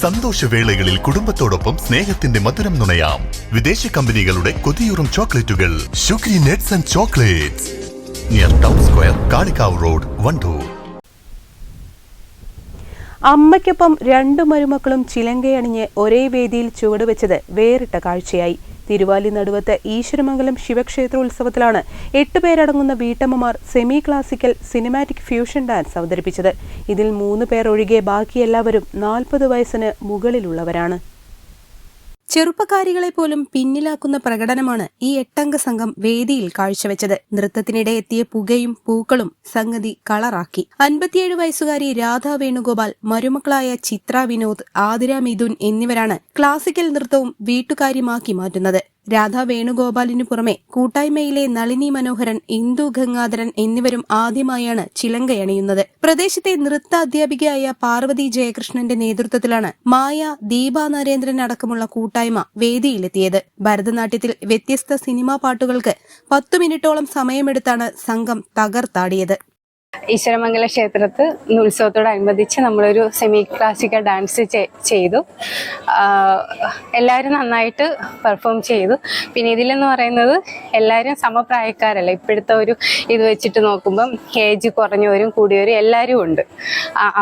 സന്തോഷവേളകളിൽ കുടുംബത്തോടൊപ്പം സ്നേഹത്തിന്റെ മധുരം നുണയാം. വിദേശ കമ്പനികളുടെ കൊതിയൂറും ചോക്ലേറ്റുകൾ. Shukri nuts and chocolates. Near town square Kalikavu road Wandoor. അമ്മയ്ക്കൊപ്പം രണ്ടു മരുമക്കളും ചിലങ്കയണിഞ്ഞ് ഒരേ വേദിയിൽ ചുവടുവെച്ചത് വേറിട്ട കാഴ്ചയായി. തിരുവാലി നടുവത്ത് ഈശ്വരമംഗലം ശിവക്ഷേത്രോത്സവത്തിലാണ് എട്ട് പേരടങ്ങുന്ന വീട്ടമ്മമാർ semi classical cinematic fusion dance അവതരിപ്പിച്ചത്. ഇതിൽ മൂന്ന് പേർ ഒഴികെ ബാക്കി എല്ലാവരും നാൽപ്പത് വയസ്സിന് മുകളിലുള്ളവരാണ്. ചെറുപ്പക്കാരികളെ പോലും പിന്നിലാക്കുന്ന പ്രകടനമാണ് ഈ എട്ടംഗ സംഘം വേദിയിൽ കാഴ്ചവെച്ചത്. നൃത്തത്തിനിടെ എത്തിയ പുകയും പൂക്കളും സംഗതി കളറാക്കി. അൻപത്തിയേഴ് വയസ്സുകാരി രാധാ വേണുഗോപാൽ മരുമക്കളായ ചിത്ര വിനോദ് ആതിര മിഥുൻ എന്നിവരാണ് ക്ലാസിക്കൽ നൃത്തവും വീട്ടുകാര്യമാക്കി മാറ്റുന്നത്. രാധ വേണുഗോപാലിനു പുറമെ കൂട്ടായ്മയിലെ നളിനി മനോഹരൻ ഇന്ദു ഗംഗാധരൻ എന്നിവരും ആദ്യമായാണ് ചിലങ്കയണിയുന്നത് പ്രദേശത്തെ നൃത്ത അധ്യാപികയായ പാർവതി ജയകൃഷ്ണന്റെ നേതൃത്വത്തിലാണ് മായ ദീപ നരേന്ദ്രൻ അടക്കമുള്ള കൂട്ടായ്മ വേദിയിലെത്തിയത്. ഭരതനാട്യത്തിൽ വ്യത്യസ്ത സിനിമാ പാട്ടുകൾക്ക് പത്തു മിനിറ്റോളം സമയമെടുത്താണ് സംഘം തകർത്താടിയത്. ഈശ്വരമംഗല ക്ഷേത്രത്തിൽ ഉത്സവത്തോടനുബന്ധിച്ച് നമ്മളൊരു സെമി ക്ലാസിക്കൽ ഡാൻസ് ചെയ്തു. എല്ലാവരും നന്നായിട്ട് പെർഫോം ചെയ്തു. പിന്നെ ഇതിലെന്ന് പറയുന്നത് എല്ലാവരും സമപ്രായക്കാരല്ല? ഇപ്പോഴത്തെ ഒരു ഇത് വെച്ചിട്ട് നോക്കുമ്പം ഏജ് കുറഞ്ഞവരും കൂടിയവരും എല്ലാവരും ഉണ്ട്.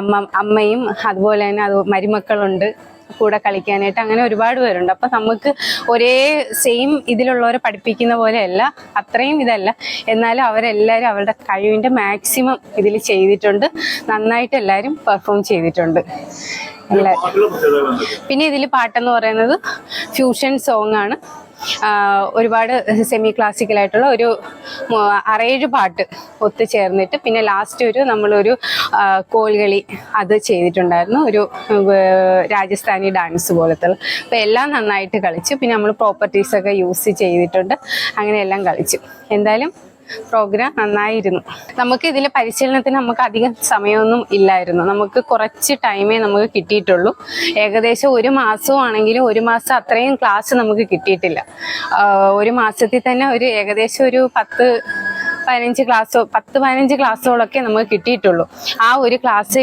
അമ്മ അമ്മയും അതുപോലെ തന്നെ അത് മരുമക്കളുണ്ട്. കൂടെ കളിക്കാനായിട്ട് അങ്ങനെ ഒരുപാട് പേരുണ്ട്. അപ്പം നമുക്ക് ഒരേ സെയിം ഇതിലുള്ളവരെ പഠിപ്പിക്കുന്ന പോലെയല്ല അത്രയും ഇതല്ല. എന്നാലും അവരെല്ലാവരും അവരുടെ കഴിവിന്റെ മാക്സിമം ഇതിൽ ചെയ്തിട്ടുണ്ട്. നന്നായിട്ട് എല്ലാവരും പെർഫോം ചെയ്തിട്ടുണ്ട്. പിന്നെ ഇതിൽ പാട്ടെന്ന് പറയുന്നത് ഫ്യൂഷൻ സോങ് ആണ്. ഒരുപാട് സെമി ക്ലാസിക്കലായിട്ടുള്ള ഒരു അറേഴ് പാട്ട് ഒത്തുചേർന്നിട്ട് പിന്നെ ലാസ്റ്റ് ഒരു നമ്മളൊരു കോൽകളി അത് ചെയ്തിട്ടുണ്ടായിരുന്നു. ഒരു രാജസ്ഥാനി ഡാൻസ് പോലത്തെ അപ്പോൾ എല്ലാം നന്നായിട്ട് കളിച്ചു. പിന്നെ നമ്മൾ പ്രോപ്പർട്ടീസൊക്കെ യൂസ് ചെയ്തിട്ടുണ്ട്. അങ്ങനെ എല്ലാം കളിച്ചു. എന്തായാലും പ്രോഗ്രാം നന്നായിരുന്നു. നമുക്ക് ഇതിൽ പരിശീലനത്തിന് നമുക്ക് അധികം സമയമൊന്നും ഇല്ലായിരുന്നു. നമുക്ക് കുറച്ച് ടൈമേ നമുക്ക് കിട്ടിയിട്ടുള്ളൂ. ഏകദേശം ഒരു മാസമാണെങ്കിലും ഒരു മാസം അത്രയും ക്ലാസ് നമുക്ക് കിട്ടിയിട്ടില്ല. ഒരു മാസത്തിൽ തന്നെ ഒരു ഏകദേശം ഒരു പത്ത് പതിനഞ്ച് ക്ലാസ്സോ പത്ത് പതിനഞ്ച് ക്ലാസ്സുകളൊക്കെ നമുക്ക് കിട്ടിയിട്ടുള്ളൂ. ആ ഒരു ക്ലാസ്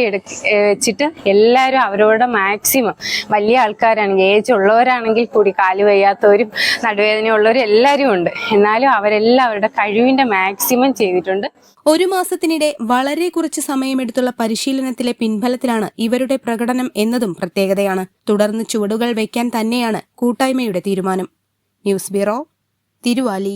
വെച്ചിട്ട് എല്ലാവരും അവരോട് മാക്സിമം വലിയ ആൾക്കാരാണെങ്കിൽ ഏജ് ഉള്ളവരാണെങ്കിൽ കൂടി കാൽ വയ്യാത്തവരും നടുവേദന ഉള്ളവരും എല്ലാവരും ഉണ്ട്. എന്നാലും അവരെല്ലാം അവരുടെ കഴിവിന്റെ മാക്സിമം ചെയ്തിട്ടുണ്ട്. ഒരു മാസത്തിനിടെ വളരെ കുറച്ച് സമയമെടുത്തുള്ള പരിശീലനത്തിലെ പിൻബലത്തിലാണ് ഇവരുടെ പ്രകടനം എന്നതും പ്രത്യേകതയാണ്. തുടർന്ന് ചുവടുകൾ വയ്ക്കാൻ തന്നെയാണ് കൂട്ടായ്മയുടെ തീരുമാനം. News bureau Thiruvali.